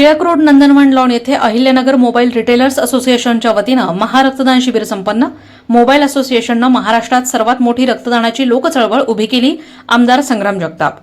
Tilak road नंदनवन lawn येथे Ahilyanagar mobile retailers असोसिएशनच्या वतीनं महारक्तदान शिबिर संपन्न. मोबाईल असोसिएशननं महाराष्ट्रात सर्वात मोठी रक्तदानाची लोकचळवळ उभी केली आमदार संग्राम जगताप.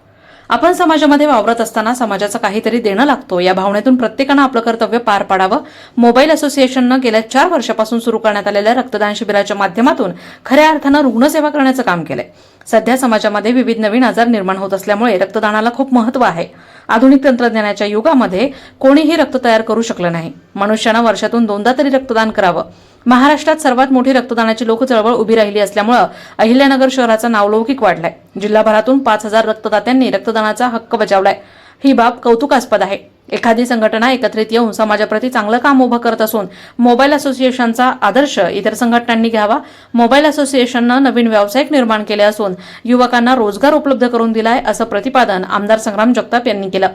आपण समाजामध्ये वावरत असताना समाजाचं काहीतरी देणं लागतो. या भावनेतून प्रत्येकानं आपलं कर्तव्य पार पाडावं. मोबाईल असोसिएशननं गेल्या चार वर्षापासून सुरू करण्यात आलेल्या रक्तदान शिबिराच्या माध्यमातून खऱ्या अर्थानं रुग्णसेवा करण्याचं काम केलंय. सध्या समाजामध्ये विविध नवीन आजार निर्माण होत असल्यामुळे रक्तदानाला खूप महत्त्व आहे. आधुनिक तंत्रज्ञानाच्या युगामध्ये कोणीही रक्त तयार करू शकलं नाही. मनुष्यानं वर्षातून दोनदा तरी रक्तदान करावं. महाराष्ट्रात सर्वात मोठी रक्तदानाची लोकचळवळ उभी राहिली असल्यामुळं अहिल्यानगर शहराचा नावलौकिक वाढलाय. जिल्हाभरातून पाच हजार रक्तदात्यांनी रक्तदानाचा हक्क बजावलाय. ही बाब कौतुकास्पद आहे. एखादी संघटना एकत्रित येऊन समाजाप्रती चांगलं काम उभं करत असून मोबाईल असोसिएशनचा आदर्श इतर संघटनांनी घ्यावा मोबाईल असोसिएशननं नवीन व्यावसायिक निर्माण केले असून युवकांना रोजगार उपलब्ध करून दिलाय असं प्रतिपादन आमदार संग्राम जगताप यांनी केलं.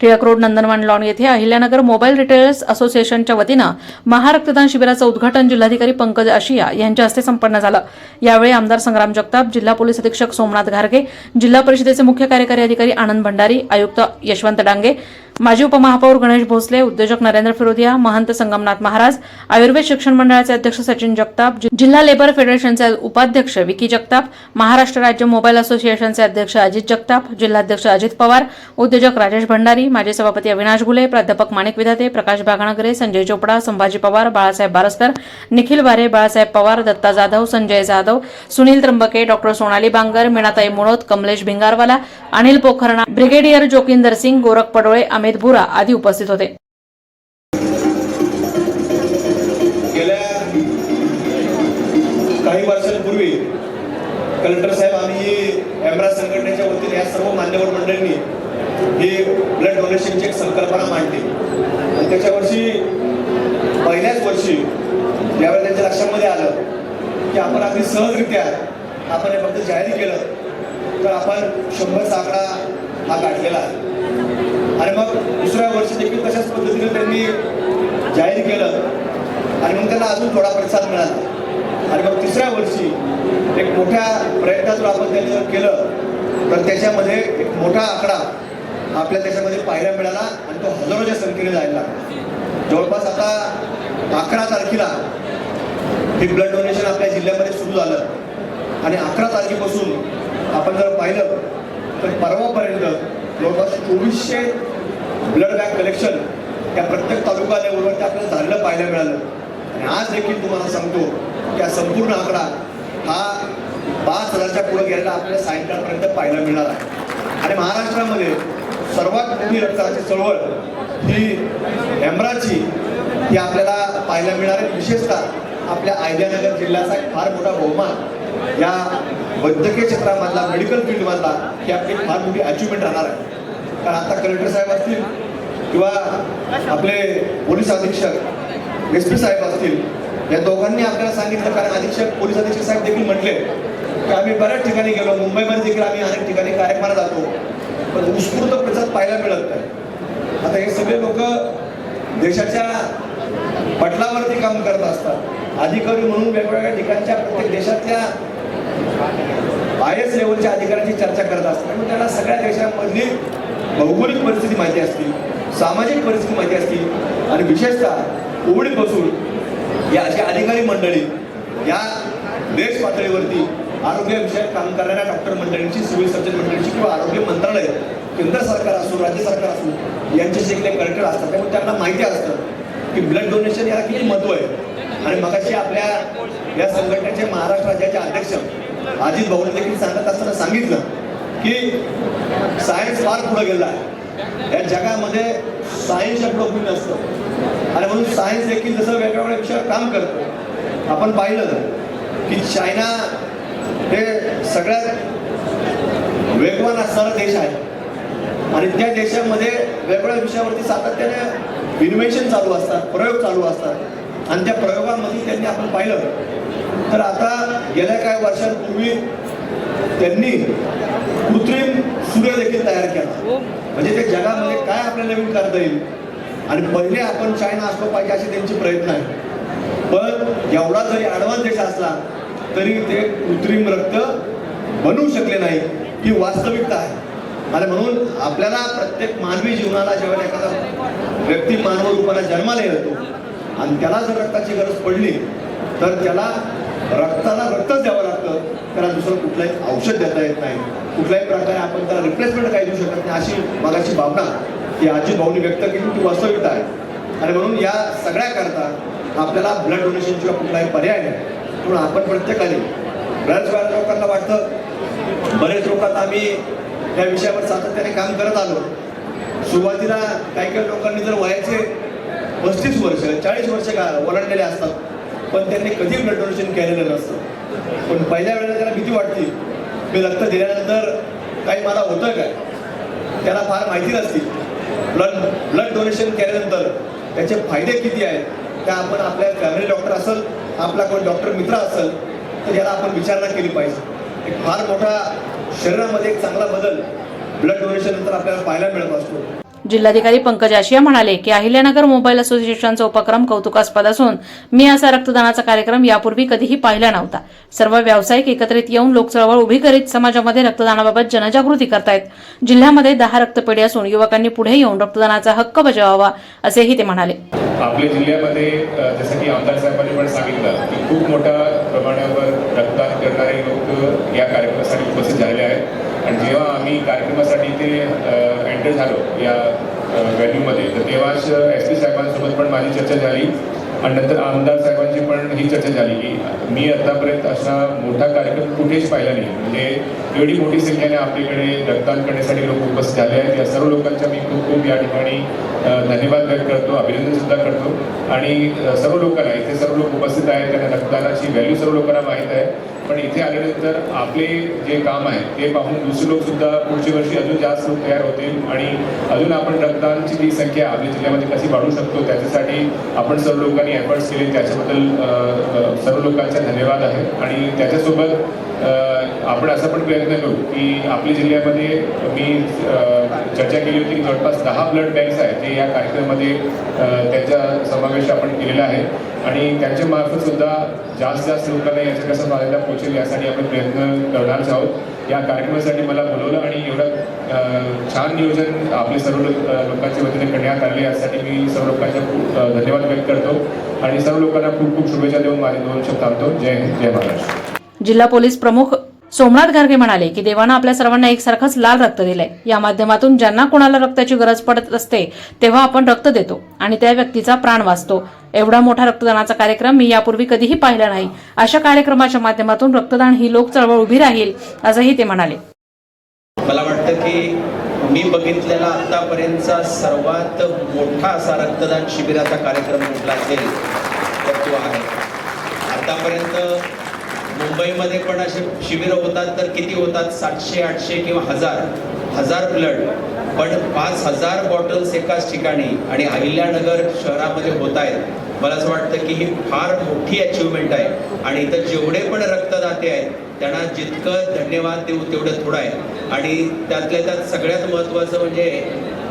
टिळक रोड नंदनवन लॉन येथे अहिल्यानगर मोबाईल रिटेलर्स असोसिएशनच्या वतीनं महारक्तदान शिबिराचं उद्घाटन जिल्हाधिकारी पंकज आशिया यांच्या हस्ते संपन्न झालं. यावेळी आमदार संग्राम जगताप जिल्हा पोलीस अधीक्षक सोमनाथ घारगे जिल्हा परिषदेचे मुख्य कार्यकारी अधिकारी आनंद भंडारी आयुक्त यशवंत डांगे माजी उपमहापौर गणेश भोसले उद्योजक नरेंद्र फिरोदिया महंत संगमनाथ महाराज आयुर्वेद शिक्षण मंडळाचे अध्यक्ष सचिन जगताप जिल्हा लेबर फेडरेशनचे उपाध्यक्ष विकी जगताप महाराष्ट्र राज्य मोबाईल असोसिएशनचे अध्यक्ष अजित जगताप जिल्हाध्यक्ष अजित पवार उद्योजक राजेश भंडारी माजी सभापती अविनाश घुले प्राध्यापक माणिक विधाते प्रकाश बागणगरे संजय चोपडा संभाजी पवार बाळासाहेब बारस्कर निखिल बारे बाळासाहेब पवार दत्ता जाधव संजय जाधव सुनील त्र्यंबके डॉक्टर सोनाली बांगर मीनाताई मुळोत कमलेश भिंगारवाला अनिल पोखरणा ब्रिगेडियर जोकिंदर सिंग गोरख पडोळे अमित बुरा आदी उपस्थित होते. गेल्या काही वर्षांपूर्वी कलेक्टर साहेब आम्ही एमरा संघटनेच्या वतीने या सर्व मान्यवर मंडळींनी ही ब्लड डोनेशनची एक संकल्पना मांडली. आणि त्याच्या वर्षी पहिल्याच वर्षी ज्यावेळेला त्यांच्या लक्षामध्ये आलं की आपण अगदी सहजरित्या आपण हे फक्त जाहीर केलं तर आपण शंभरचा आकडा हा गाठलेला आहे. आणि मग दुसऱ्या वर्षी देखील तशाच पद्धतीने त्यांनी जाहीर केलं. आणि मग त्यांना अजून थोडा प्रतिसाद मिळाला. आणि मग तिसऱ्या वर्षी एक मोठ्या प्रयत्नातून आपण त्यांनी जर केलं तर त्याच्यामध्ये एक मोठा आकडा आपल्या त्याच्यामध्ये पाहायला मिळाला आणि तो हजारोच्या संख्येने जायला लागला. जवळपास आता अकरा तारखेला हे ब्लड डोनेशन आपल्या जिल्ह्यामध्ये सुरू झालं. आणि अकरा तारखेपासून आपण जर पाहिलं तर परवापर्यंत जवळपास चोवीसशे ब्लड बँक कलेक्शन त्या प्रत्येक तालुका लेवलवरती आपल्याला झालेलं पाहायला मिळालं. आणि आज देखील तुम्हाला सांगतो की हा संपूर्ण आकडा हा पाच हजारच्या पुढे गेलेला आपल्याला सायंकाळपर्यंत पाहायला मिळणार आहे. आणि महाराष्ट्रामध्ये सर्वात मोठी रक्ताची चळवळ ही हेमराची ही आपल्याला पाहायला मिळणार आहे. विशेषतः आपल्या अहिल्यानगर जिल्ह्याचा एक फार मोठा बहुमान या वैद्यकीय क्षेत्रामधला मेडिकल फील्डमधला ही आपली फार मोठी अचिव्हमेंट राहणार आहे. कारण आता कलेक्टर साहेब असतील किंवा आपले पोलीस अधीक्षक एस पी साहेब असतील या दोघांनी आपल्याला सांगितलं कारण अधीक्षक पोलीस अधीक्षक साहेब देखील म्हटले की आम्ही बऱ्याच ठिकाणी गेलो मुंबईमध्ये देखील आम्ही अनेक ठिकाणी कार्यक्रमाला जातो पण उत्स्फूर्त प्रतिसाद पाहायला मिळत नाही. आता हे सगळे लोक देशाच्या पटलावरती काम करत असतात. अधिकारी म्हणून वेगवेगळ्या ठिकाणच्या प्रत्येक देशातल्या आय एस लेवलच्या अधिकाऱ्यांची चर्चा करत असतात. त्याला सगळ्या देशांमधली भौगोलिक परिस्थिती माहिती असतील सामाजिक परिस्थिती माहिती असतील आणि विशेषतः कोविडपासून या अशी अधिकारी मंडळी या देश पातळीवरती आरोग्याविषयक काम करणाऱ्या डॉक्टर मंडळींची सिव्हिल सर्जन मंडळींची किंवा आरोग्य मंत्रालय केंद्र सरकार असो राज्य सरकार असो यांच्याशी एक कलेक्टर असतात. त्यामुळे त्यांना माहिती असतं की ब्लड डोनेशन याला किती महत्त्व आहे. आणि मगाशी आपल्या या संघटनेचे महाराष्ट्र राज्याचे अध्यक्ष अजित भाऊने देखील सांगत असताना सांगितलं की सायन्स फार पुढे गेला आहे. या जगामध्ये सायन्स शब्द कमी नसतं. आणि म्हणून सायन्स देखील जसं वेगवेगळ्या विषयावर काम करतं. आपण पाहिलं की चायना हे सगळ्यात वेगवान असणारा देश आहे. आणि त्या देशामध्ये वेगवेगळ्या विषयावरती सातत्याने इन्व्हेशन चालू असतात प्रयोग चालू असतात. आणि त्या प्रयोगामध्ये त्यांनी आपण पाहिलं तर आता गेल्या काही वर्षांपूर्वी त्यांनी कृत्रिम सूर्य देखील तयार केला. म्हणजे ते जगामध्ये काय आपल्याला नवीन करता येईल? आणि पहिले आपण चायना असलो पाहिजे असे त्यांचे प्रयत्न आहेत पण एवढा जरी ॲडव्हान्स देश असला तरी ते कृत्रिम रक्त बनवू शकले नाही ही वास्तविकता आहे. आणि म्हणून आपल्याला प्रत्येक मानवी जीवनाला जेव्हा एखादा व्यक्ती मानव रूपाने जन्माला येतो आणि त्याला जर रक्ताची गरज पडली तर त्याला रक्ताला रक्तच द्यावं लागतं. त्याला दुसरं कुठलंही औषध देता येत नाही. कुठल्याही प्रकारे आपण त्याला रिप्लेसमेंट काही देऊ शकत नाही. अशी मगाची भावना ही आजी भाऊनी व्यक्त केली. ती वास्तविकता आहे. आणि म्हणून या सगळ्या करता आपल्याला ब्लड डोनेशन किंवा कुठलाही पर्याय नाही. म्हणून आपण प्रत्येकाने बऱ्याच वेळा लोकांना वाटतं. बरेच लोकांना आम्ही या विषयावर सातत्याने काम करत आलो. सुरुवातीला काही काही लोकांनी जर वयाचे पस्तीस वर्ष चाळीस वर्ष का ओलांडलेले असतात पण त्यांनी कधी ब्लड डोनेशन केलेलं नसतं. पण पहिल्या वेळेला त्याला भीती वाटते. मी रक्त दिल्यानंतर काही मला होतं काय? त्याला फार माहिती नसते. ब्लड ब्लड डोनेशन केल्यानंतर त्याचे फायदे किती आहेत? त्या आपण आपल्या फॅमिली डॉक्टर असेल आपला कोण डॉक्टर मित्र असेल तर याला आपण विचारणा केली पाहिजे. एक फार मोठा शरीरामध्ये एक चांगला बदल ब्लड डोनेशन नंतर आपल्याला पाहायला मिळत असतो. जिल्हाधिकारी पंकज आशिया म्हणाले की अहिल्यानगर मोबाईल असोसिएशनचा उपक्रम कौतुकास्पद असून मी असा रक्तदानाचा कार्यक्रम यापूर्वी कधीही पाहिला नव्हता. सर्व व्यावसायिक एकत्रित येऊन लोकचळवळ उभी करीत समाजामध्ये रक्तदानाबाबत जनजागृती करतायत. जिल्ह्यामध्ये दहा रक्तपेढी असून युवकांनी पुढे येऊन रक्तदानाचा हक्क बजावावा असेही ते म्हणाले. आपल्या जिल्ह्यामध्ये जसं की आमदार साहेबांनी पण सांगितलं की खूप मोठ्या प्रमाणावर रक्तदान करणारे लोक या कार्यक्रमासाठी उपस्थित झालेले आहेत. आणि जेव्हा आम्ही कार्यक्रमासाठी ते एंटर झालो या व्हॅल्यूमध्ये तर तेव्हा एस पी साहेबांसोबत पण माझी चर्चा झाली आणि नंतर आमदार साहेबांची पण ही चर्चा झाली की मी आतापर्यंत असा मोठा कार्यक्रम कुठेच पाहिला नाही. म्हणजे एवढी मोठी संख्येने आपल्याकडे रक्तदान करण्यासाठी लोक उपस्थित झाले आहेत. या सर्व लोकांचा मी खूप खूप या ठिकाणी धन्यवाद व्यक्त करतो अभिनंदन सुद्धा करतो. आणि सर्व लोकांना इथे सर्व लोक उपस्थित आहेत. त्यांना रक्तदानाची व्हॅल्यू सर्व लोकांना माहीत आहे. पण इथे आल्यानंतर आपले जे काम आहे ते पाहून दुसरे लोक सुद्धा पुढच्या वर्षी अजून जास्त लोक तयार होतील आणि अजून आपण रक्तदानची जी संख्या आपल्या जिल्ह्यामध्ये कशी वाढवू शकतो त्याच्यासाठी आपण सर्व लोकांनी एफर्ट्स केले. त्याच्याबद्दल सर्व लोकांचा धन्यवाद आहे. आणि त्याच्यासोबत आपण असा पण प्रयत्न करू की आपल्या जिल्ह्यामध्ये मी चर्चा केली होती की जवळपास दहा ब्लड बँक्स आहेत ते या कार्यक्रमामध्ये त्याचा त्यांचा समावेश आपण केलेला आहे. आणि त्यांच्या मार्फत सुद्धा जास्त जास्त लोकांना याच्या कसा फायदा पोहोचेल यासाठी आपण प्रयत्न करणारच आहोत. या कार्यक्रमासाठी मला बोलवलं आणि एवढं छान नियोजन आपले सर्व लोकांच्या वतीने करण्यात आले यासाठी मी सर्व लोकांचा खूप धन्यवाद व्यक्त करतो. आणि सर्व लोकांना खूप खूप शुभेच्छा देऊन माझे दोन शब्द थांबतो. जय हिंद जय महाराष्ट्र. जिल्हा पोलीस प्रमुख सोमनाथ घारगे म्हणाले की देवानं आपल्या सर्वांना एकसारखंच लाल रक्त दिलंय. या माध्यमातून ज्यांना कोणाला रक्ताची गरज पडत असते तेव्हा आपण रक्त देतो आणि त्या व्यक्तीचा प्राण वाचतो. एवढा मोठा रक्तदानाचा कार्यक्रम मी यापूर्वी कधीही पाहिला नाही. अशा कार्यक्रमाच्या माध्यमातून रक्तदान ही लोक चळवळ उभी राहील असंही ते म्हणाले. मला वाटतं की मी बघितलेला आतापर्यंतचा सर्वात मोठा असा रक्तदान शिबिराचा कार्यक्रम म्हटला असेल तर तो आहे. आतापर्यंत मुंबईमध्ये पण असे शिबिरं होतात तर किती होतात? सातशे आठशे किंवा हजार हजार ब्लड. पण पाच हजार बॉटल्स एकाच ठिकाणी आणि अहिल्यानगर शहरामध्ये होत आहेत. मला असं वाटतं की ही फार मोठी अचिव्हमेंट आहे. आणि इथं जेवढे पण रक्तदाते आहेत त्यांना जितकं धन्यवाद देऊ तेवढं थोडं आहे. आणि त्यातल्या त्यात सगळ्यात महत्त्वाचं म्हणजे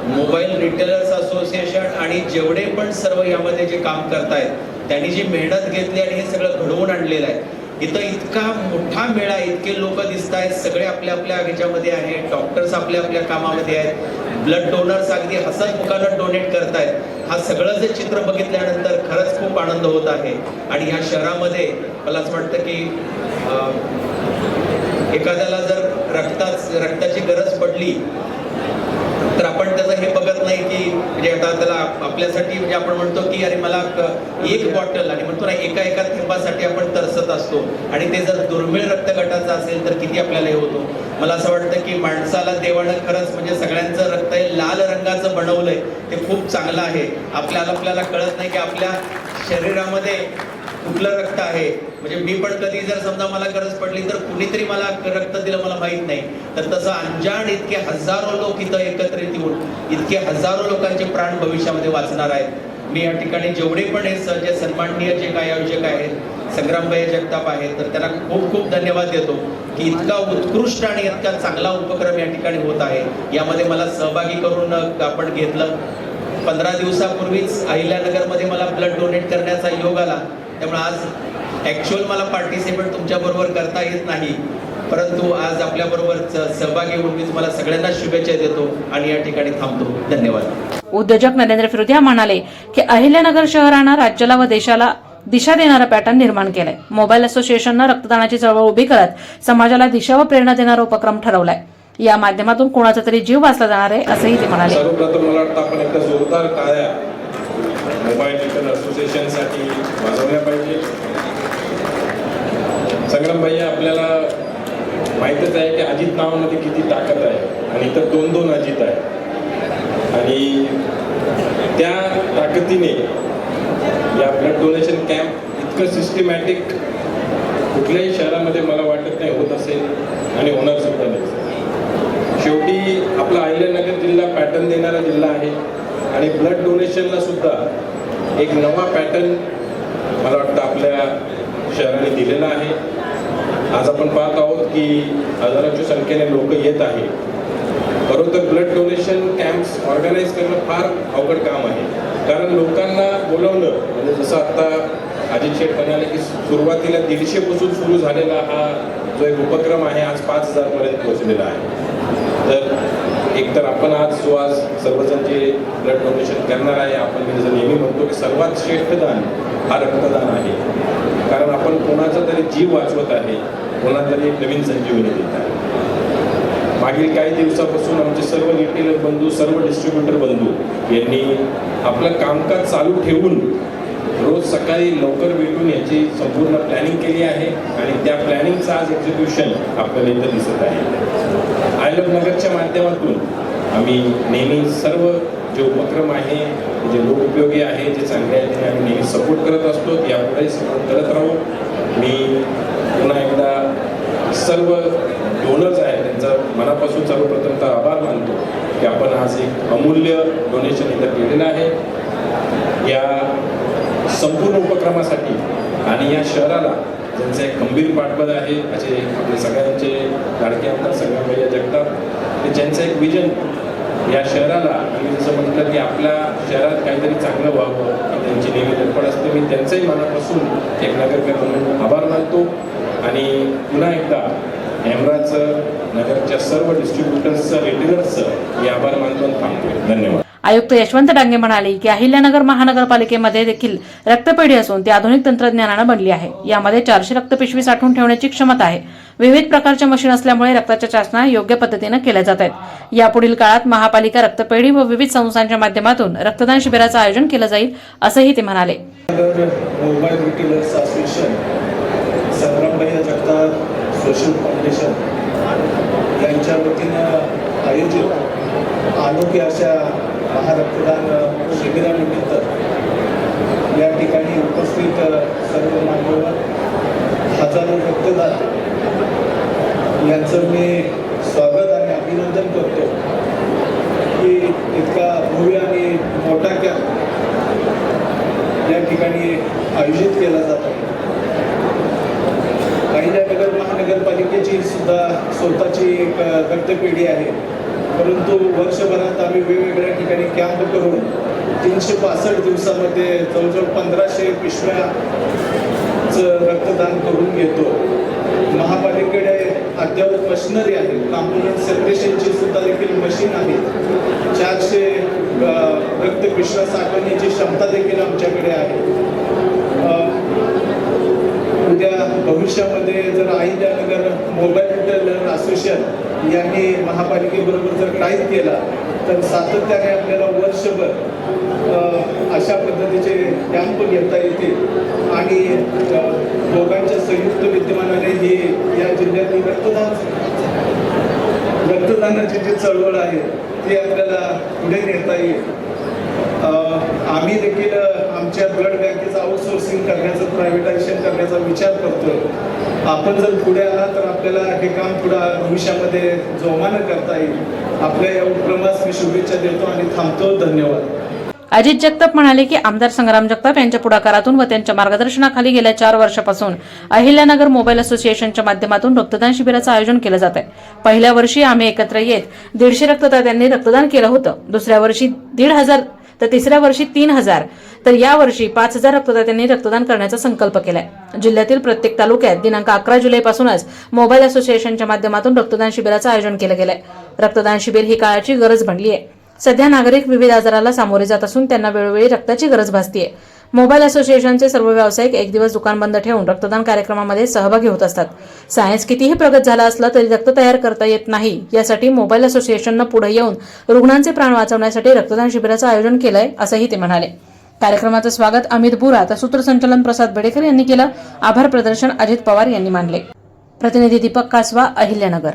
मोबाईल रिटेलर्स असोसिएशन आणि जेवढे पण सर्व यामध्ये जे काम करतायत त्यांनी जी मेहनत घेतली आणि हे सगळं घडवून आणलेलं आहे इथं इतका मोठा मेळा इतके लोक दिसत आहेत सगळे आपल्या आपल्या ह्याच्यामध्ये आहेत डॉक्टर्स आपल्या आपल्या कामामध्ये आहेत ब्लड डोनर्स अगदी हसत मुखानं डोनेट करतायत. हा सगळं जे चित्र बघितल्यानंतर खरंच खूप आनंद होत आहे. आणि ह्या शहरामध्ये मला असं वाटतं की एखाद्याला जर रक्ताच रक्ताची गरज पडली तर आपण त्याचं हे बघत नाही की म्हणजे आता त्याला आपल्यासाठी म्हणजे आपण म्हणतो की अरे मला क- एक बॉटल आणि म्हणतो ना एका एका थेंबासाठी आपण तरसत असतो. आणि ते जर दुर्मिळ रक्तगटाचं असेल तर किती आपल्याला हे होतो. मला असं वाटतं की माणसाला देवानं खरंच म्हणजे सगळ्यांचं रक्त हे लाल रंगाचं बनवलंय. ते खूप चांगलं आहे. आपल्याला आपल्याला कळत नाही की आपल्या शरीरामध्ये कुठलं रक्त आहे? म्हणजे मी पण कधी जर समजा मला गरज पडली तर कुणीतरी मला रक्त दिलं मला माहीत नाही. तर तसं अंजान इतके हजारो लोक इथं एकत्रित येऊन इतके हजारो लोकांचे प्राण भविष्यामध्ये वाचणार आहेत. मी या ठिकाणी जेवढे पण हे स- जे सन्माननीय जे काय आयोजक आहेत संग्रामबाई जगताप आहेत तर त्यांना खूप खूप धन्यवाद देतो की इतका उत्कृष्ट आणि इतका चांगला उपक्रम या ठिकाणी होत आहे. यामध्ये मला सहभागी करून आपण घेतलं. पंधरा दिवसापूर्वीच अहिल्यानगरमध्ये मला ब्लड डोनेट करण्याचा योग आला. त्यामुळे आज ॲक्च्युअल मला पार्टिसिपेट तुमच्याबरोबर करता येत नाही. परंतु आज आपल्याबरोबर सहभागी होऊन मी तुम्हाला सगळ्यांना शुभेच्छा देतो आणि या ठिकाणी थांबतो. धन्यवाद. उद्योजक नरेंद्र फिरोदिया म्हणाले की अहिल्यानगर शहरानं राज्याला व देशाला दिशा देणारा पॅटर्न निर्माण केलाय. मोबाईल असोसिएशननं रक्तदानाची चळवळ उभी करत समाजाला दिशा व प्रेरणा देणारा उपक्रम ठरवलाय. या माध्यमातून कोणाचा तरी जीव वाचला जाणार आहे असंही ते म्हणाले. सर्वप्रथम मला वाटतं आपण एकदा जोरदार टाळ्या मोबाईल रिटर्न असोसिएशनसाठी वाजवल्या पाहिजे. संग्राम भाई आपल्याला माहीतच आहे की अजित नावामध्ये किती ताकद आहे आणि इतर दोन दोन अजित आहे. आणि त्या ताकदीने या ब्लड डोनेशन कॅम्प इतकं सिस्टमॅटिक कुठल्याही शहरामध्ये मला वाटत नाही होत असेल आणि होणार सुद्धा नाही. शेवटी आपला अहिल्यानगर जिल्हा पॅटर्न देणारा जिल्हा आहे आणि ब्लड डोनेशनला सुद्धा एक नवा पॅटर्न मला वाटतं आपल्या शहराने दिलेला आहे. आज आपण पाहत आहोत की हजारांच्या संख्येने लोक येत आहे बरोबर ब्लड डोनेशन कॅम्प्स ऑर्गनाईज करणं फार अवघड काम आहे. कारण लोकांना बोलवणं म्हणजे जसं आता अजित शेठ म्हणाले की सुरुवातीला दीडशेपासून सुरू झालेला हा जो एक उपक्रम आहे आज पाच हजारपर्यंत पोहोचलेला आहे. तर एकतर आपण आज जो आज सर्वजण जे ब्लड डोनेशन करणार आहे. आपण मी जसं नेहमी म्हणतो की सर्वात श्रेष्ठ दान हा रक्तदान आहे. कारण आपण कोणाचा तरी जीव वाचवत आहे कोणाला तरी एक नवीन संजीवनी देत आहे. मागील काही दिवसापासून आमचे सर्व रिटेलर बंधू सर्व डिस्ट्रीब्युटर बंधू यांनी आपलं कामकाज चालू ठेवून रोज सकाळी लवकर भेटून याची संपूर्ण प्लॅनिंग केली आहे. आणि त्या प्लॅनिंगचं आज एक्झिक्युशन आपल्याला इथं दिसत आहे. माध्यमातून आम्ही नेहमी सर्व जे उपक्रम आहे जे लोकउपयोगी आहे जे चांगले आहे ते आम्ही नेहमी सपोर्ट करत असतो. यापुढे सपोर्ट करत राहू. मी पुन्हा एकदा सर्व डोनर्स आहेत त्यांचा मनापासून सर्वप्रथमतः आभार मानतो की आपण आज एक अमूल्य डोनेशन इथं केलेलं आहे. या संपूर्ण उपक्रमासाठी आणि या शहराला ज्यांचा एक खंबीर पाठबळ आहे असे आपले सगळ्यांचे लाडके आमदार सगळ्यामध्ये त्यांचं एक विजन या शहराला. आणि जसं म्हटलं की आपल्या शहरात काहीतरी चांगलं व्हावं त्यांची निवेदन पण असते. मी त्यांचंही मनापासून एक नगरकर म्हणून आभार मानतो. आणि पुन्हा एकदा एमराचं नगरच्या सर्व डिस्ट्रीब्युटर्सचं रिटेलर्सचं मी आभार मानतो आणि थांबतो. धन्यवाद. आयुक्त यशवंत डांगे म्हणाले की अहिल्यानगर महानगरपालिकेमध्ये देखील रक्तपेढी असून ती आधुनिक तंत्रज्ञानानं बनली आहे. यामध्ये चारशे रक्तपिशवी साठवून ठेवण्याची क्षमता आहे. विविध प्रकारच्या मशीन असल्यामुळे रक्ताच्या चाचण्या योग्य पद्धतीनं केल्या जात आहेत. यापुढील काळात महापालिका रक्तपेढी व विविध संस्थांच्या माध्यमातून रक्तदान शिबिराचं आयोजन केलं जाईल असंही ते म्हणाले. सोशल फाउंडेशन यांच्या वतीनं आयोजित आरोग्य अशा महारक्तदान शिबिरानिमित्त या ठिकाणी उपस्थित सर्व मान्यवर हजारो रक्तदान. यांचं मी स्वागत आणि अभिनंदन करतो. की इतका भव्य आणि मोठा कॅम्प या ठिकाणी आयोजित केला जात आहे. अहिल्यानगर महानगरपालिकेची सुद्धा स्वतःची एक रक्तपेढी आहे. परंतु वर्षभरात आम्ही वेगवेगळ्या ठिकाणी कॅम्प करून तीनशे पासष्ट दिवसामध्ये जवळजवळ पंधराशे पिशव्याचं रक्तदान करून घेतो. महापालिकेकडे अद्ययावत मशिनरी आहे. कॉम्पोनंट सेपरेशनची सुद्धा देखील मशीन आहे. चारशे रक्त पिशव्या साठवण्याची क्षमता देखील आमच्याकडे आहे. उद्या भविष्यामध्ये जर अहिल्यानगर मोबाईल असोसिएशन यांनी महापालिकेबरोबर जर काहीच केला तर सातत्याने आपल्याला वर्षभर अशा पद्धतीचे कॅम्प घेता येतील. आणि दोघांच्या संयुक्त विद्यमानाने ही या जिल्ह्यातील रक्तदान रक्तदानाची जी चळवळ आहे ती आपल्याला पुढे नेता येईल. आम्ही देखील आमच्या ब्लड बँकेचं आउटसोर्सिंग करण्याचं प्रायव्हेटायझेशन करण्याचा विचार करतोय. आपण जर पुढे आला तर आपल्याला हे काम पुढे भविष्यामध्ये जोमानं करता येईल. आपल्या या उपक्रमास मी शुभेच्छा देतो आणि थांबतो. धन्यवाद. अजित जगताप म्हणाले की आमदार संग्राम जगताप यांच्या पुढाकारातून व त्यांच्या मार्गदर्शनाखाली गेल्या चार वर्षापासून अहिल्यानगर मोबाईल असोसिएशनच्या माध्यमातून रक्तदान शिबिराचं आयोजन केलं जात आहे पहिल्या वर्षी आम्ही एकत्र येत दीडशे रक्तदात्यांनी रक्तदान केलं होतं. दुसऱ्या वर्षी दीड हजार तर तिसऱ्या वर्षी तीन हजार. तर या वर्षी पाच हजार रक्तदात्यांनी रक्तदान करण्याचा संकल्प केलाय. जिल्ह्यातील प्रत्येक तालुक्यात दिनांक अकरा जुलैपासूनच मोबाईल असोसिएशनच्या माध्यमातून रक्तदान शिबिराचं आयोजन केलं गेलंय. रक्तदान शिबिर ही काळाची गरज बनली आहे सध्या नागरिक विविध आजाराला सामोरे जात असून त्यांना वेळोवेळी रक्ताची गरज भासतीये. मोबाईल असोसिएशनचे सर्व व्यावसायिक एक दिवस दुकान बंद ठेवून रक्तदान कार्यक्रमामध्ये सहभागी होत असतात. सायन्स कितीही प्रगत झाला असला तरी रक्त तयार करता येत नाही. यासाठी मोबाईल असोसिएशननं पुढे येऊन रुग्णांचे प्राण वाचवण्यासाठी रक्तदान शिबिराचं आयोजन केलंय असंही ते म्हणाले. कार्यक्रमाचं स्वागत अमित बुरा तर सूत्रसंचालन प्रसाद बेडेकर यांनी केलं. आभार प्रदर्शन अजित पवार यांनी मानले. प्रतिनिधी दीपक कासवा अहिल्यानगर.